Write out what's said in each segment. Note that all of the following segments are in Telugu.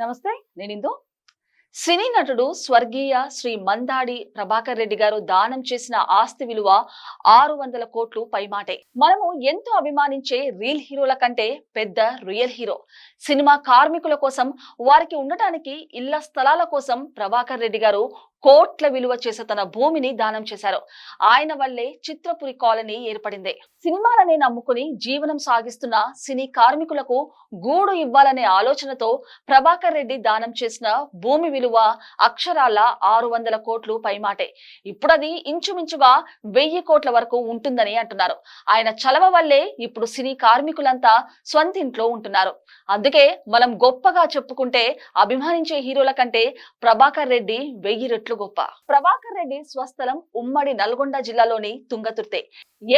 నమస్తే నేను ఇందు. సినీ నటుడు స్వర్గీయ శ్రీ మందాడి ప్రభాకర్ రెడ్డి గారు దానం చేసిన ఆస్తి విలువ ఆరు వందల కోట్లు పైమాటే. మనము ఎంతో అభిమానించే రీల్ హీరోల కంటే పెద్ద రియల్ హీరో. సినిమా కార్మికుల కోసం వారికి ఉండటానికి ఇళ్ళ స్థలాల కోసం ప్రభాకర్ రెడ్డి గారు కోట్ల విలువ చేసే తన భూమిని దానం చేశారు. ఆయన వల్లే చిత్రపురి కాలనీ ఏర్పడింది. సినిమాలనే నమ్ముకుని జీవనం సాగిస్తున్న సినీ కార్మికులకు గూడు ఇవ్వాలనే ఆలోచనతో ప్రభాకర్ రెడ్డి దానం చేసిన భూమి విలువ అక్షరాల ఆరు వందల కోట్లు పైమాటే. ఇప్పుడది ఇంచుమించుగా వెయ్యి కోట్ల వరకు ఉంటుందని అంటున్నారు. ఆయన చలవ వల్లే ఇప్పుడు సినీ కార్మికులంతా స్వంతింట్లో ఉంటున్నారు. అందుకే మనం గొప్పగా చెప్పుకుంటే అభిమానించే హీరోల కంటే ప్రభాకర్ రెడ్డి వెయ్యి రెట్లు గొప్ప. ప్రభాకర్ రెడ్డి స్వస్థలం ఉమ్మడి నల్గొండ జిల్లాలోని తుంగతుర్తే.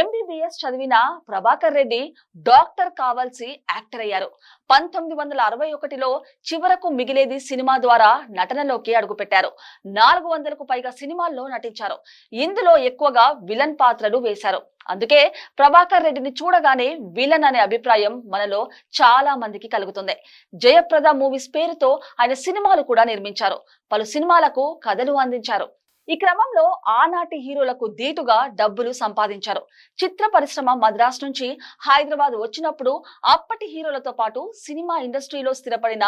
ఎంబీబీఎస్ చదివిన ప్రభాకర్ రెడ్డి డాక్టర్ కావాల్సి యాక్టర్ అయ్యారు. పంతొమ్మిది వందల అరవై ఒకటిలో చివరకు మిగిలేది సినిమా ద్వారా నటనలోకి అడుగుపెట్టారు. నాలుగు వందలకు పైగా సినిమాల్లో నటించారు. ఇందులో ఎక్కువగా విలన్ పాత్రలు వేశారు. అందుకే ప్రభాకర్ రెడ్డిని చూడగానే విలన్ అనే అభిప్రాయం మనలో చాలా మందికి కలుగుతుంది. జయప్రద మూవీస్ పేరుతో ఆయన సినిమాలు కూడా నిర్మించారు. పలు సినిమాలకు కథలు అందించారు. ఈ క్రమంలో ఆనాటి హీరోలకు ధీటుగా డబ్బులు సంపాదించారు. చిత్ర పరిశ్రమ మద్రాస్ నుంచి హైదరాబాద్ వచ్చినప్పుడు అప్పటి హీరోలతో పాటు సినిమా ఇండస్ట్రీలో స్థిరపడిన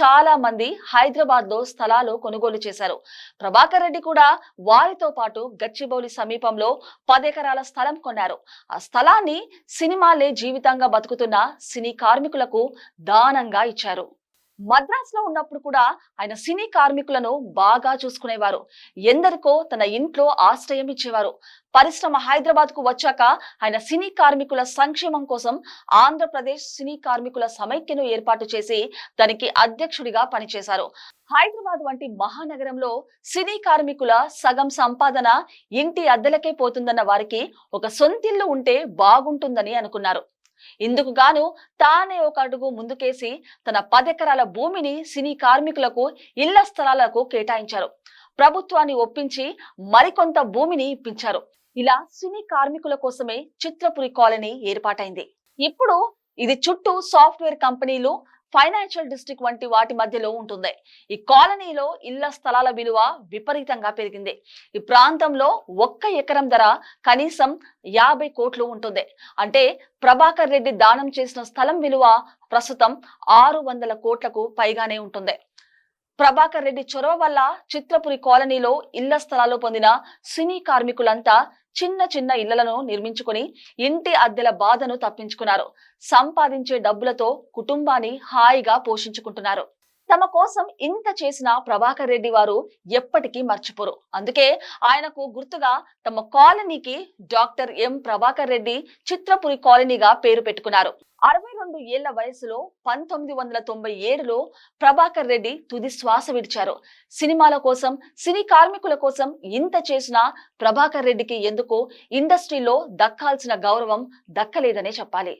చాలా మంది హైదరాబాద్లో స్థలాలు కొనుగోలు చేశారు. ప్రభాకర్ రెడ్డి కూడా వారితో పాటు గచ్చిబౌలి సమీపంలో పదెకరాల స్థలం కొన్నారు. ఆ స్థలాన్ని సినిమాలే జీవితంగా బతుకుతున్న సినీ కార్మికులకు దానంగా ఇచ్చారు. మద్రాస్లో ఉన్నప్పుడు కూడా ఆయన సినీ కార్మికులను బాగా చూసుకునేవారు. ఎందరికో తన ఇంట్లో ఆశ్రయం ఇచ్చేవారు. పరిశ్రమ హైదరాబాద్కు వచ్చాక ఆయన సినీ కార్మికుల సంక్షేమం కోసం ఆంధ్రప్రదేశ్ సినీ కార్మికుల సమైక్యను ఏర్పాటు చేసి దానికి అధ్యక్షుడిగా పనిచేశారు. హైదరాబాద్ వంటి మహానగరంలో సినీ కార్మికుల సగం సంపాదన ఇంటి అద్దెలకే పోతుందన్న వారికి ఒక సొంతిల్లు ఉంటే బాగుంటుందని అనుకున్నారు. ఇందుకు గాను తానే ఒక అడుగు ముందుకేసి తన పదెకరాల భూమిని సినీ కార్మికులకు ఇళ్ళ స్థలాలకు కేటాయించారు. ప్రభుత్వాన్ని ఒప్పించి మరికొంత భూమిని ఇప్పించారు. ఇలా సినీ కార్మికుల కోసమే చిత్రపురి కాలనీ ఏర్పాటైంది. ఇప్పుడు ఇది చుట్టూ సాఫ్ట్వేర్ కంపెనీలు ఫైనాన్షియల్ డిస్ట్రిక్ట్ వంటి వాటి మధ్యలో ఉంటుంది. ఈ కాలనీలో ఇళ్ళ స్థలాల విలువ విపరీతంగా పెరిగింది. ఈ ప్రాంతంలో ఒక్క ఎకరం ధర కనీసం యాభై కోట్లు ఉంటుంది. అంటే ప్రభాకర్ రెడ్డి దానం చేసిన స్థలం విలువ ప్రస్తుతం ఆరు వందల కోట్లకు పైగానే ఉంటుంది. ప్రభాకర్ రెడ్డి చొరవ వల్ల చిత్రపురి కాలనీలో ఇళ్ళ స్థలాలు పొందిన సినీ కార్మికులంతా చిన్న చిన్న ఇళ్ళను నిర్మించుకుని ఇంటి అద్దెల బాధను తప్పించుకున్నారు. సంపాదించే డబ్బులతో కుటుంబాన్ని హాయిగా పోషించుకుంటున్నారు. తమ కోసం ఇంత చేసిన ప్రభాకర్ రెడ్డి వారు ఎప్పటికీ మర్చిపోరు. అందుకే ఆయనకు గుర్తుగా తమ కాలనీకి డాక్టర్ ఎం ప్రభాకర్ రెడ్డి చిత్రపురి కాలనీగా పేరు పెట్టుకున్నారు. అరవై రెండు ఏళ్ళ వయసులో పంతొమ్మిది వందల తొంభై ఏడులో ప్రభాకర్ రెడ్డి తుది శ్వాస విడిచారు. సినిమాల కోసం సినీ కార్మికుల కోసం ఇంత చేసిన ప్రభాకర్ రెడ్డికి ఎందుకు ఇండస్ట్రీలో దక్కాల్సిన గౌరవం దక్కలేదనే చెప్పాలి.